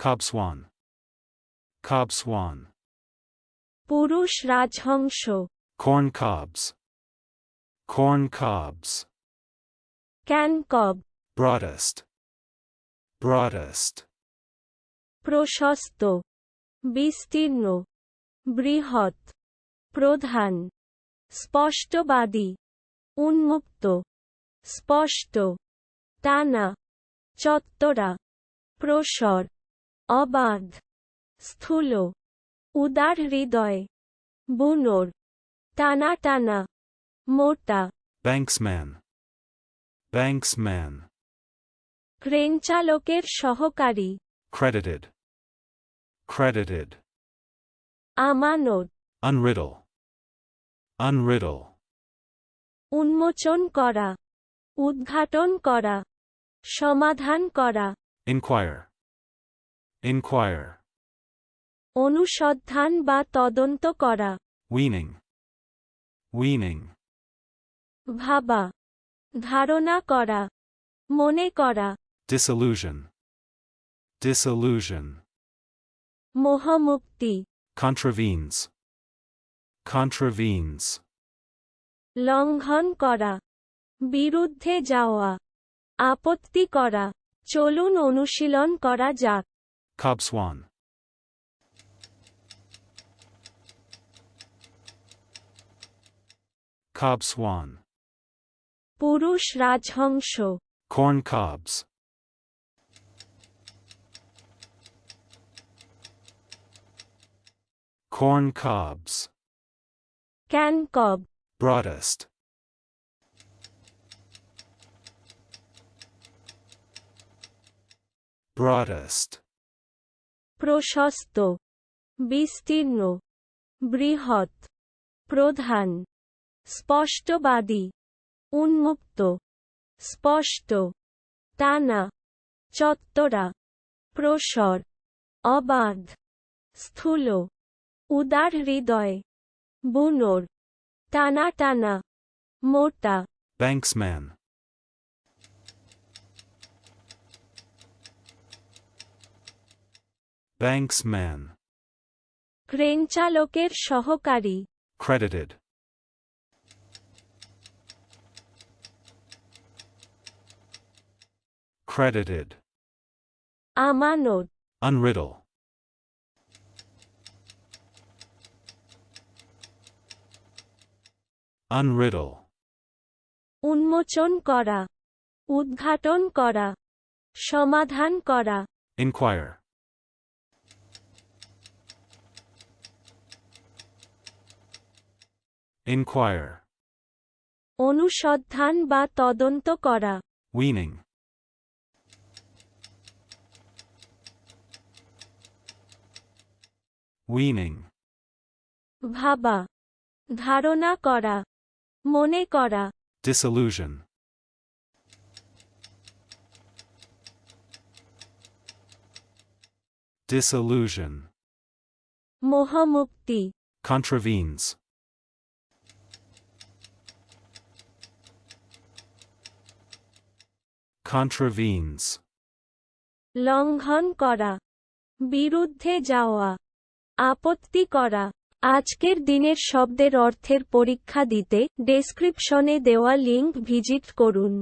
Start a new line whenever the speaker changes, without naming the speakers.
Cob swan. Cob swan.
পুরুষ রাজহংস
Corn cobs. Corn cobs.
ক্যানকব
Broadest. Broadest.
প্রশস্ত বিস্তীর্ণ বৃহৎ প্রধান স্পষ্টবাদী উন্মুক্ত স্পষ্ট টানা চত্বরা প্রসর অবাধ স্থূল উদার হৃদয় বুনোর টানা টানা মোটা
Banksman. Banksman.
ক্রেনচালকের সহকারী
Credited. Credited.
আমানত
Unriddle. Unriddle.
উন্মোচন করা উদ্ঘাটন করা সমাধান করা
Inquire. Inquire.
অনুসন্ধান বা তদন্ত করা
Weaning. Weaning.
ভাবা ধারণা করা মনে করা
Disillusion. Disillusion.
মোহমুক্তি
Contravenes. Contravenes.
লঙ্ঘন করা বিরুদ্ধে যাওয়া আপত্তি করা চলুন অনুশীলন করা যাক
Cob swan. Cob swan.
পুরুষ রাজহংস
Corn cobs. Corn cobs.
ক্যানকব
Broadest. Broadest.
প্রশস্ত, বিস্তীর্ণ, বৃহৎ, প্রধান, স্পষ্টবাদী, উন্মুক্ত, স্পষ্ট, টানা, চত্বরা, প্রসর, অবাধ, স্থূল, উদার হৃদয়, বুনোর, টানা টানা, মোটা।
Banksman. Banksman.
ক্রেনচালকের সহকারী
Credited. Credited.
আমানত
Unriddle. Unriddle.
উন্মোচন করা উদ্ঘাটন করা সমাধান করা
Inquire. Inquire.
অনুসন্ধান বা তদন্ত করা
Weaning. Weaning.
ভাবা ধারণা করা মনে করা
Disillusion. Disillusion.
মোহমুক্তি
Contravenes. Contravenes.
লঙ্ঘন করা, বিরুদ্ধে যাওয়া, আপত্তি করা আজকের দিনের শব্দের অর্থের পরীক্ষা দিতে ডেসক্রিপশনে দেওয়া লিঙ্ক ভিজিট করুন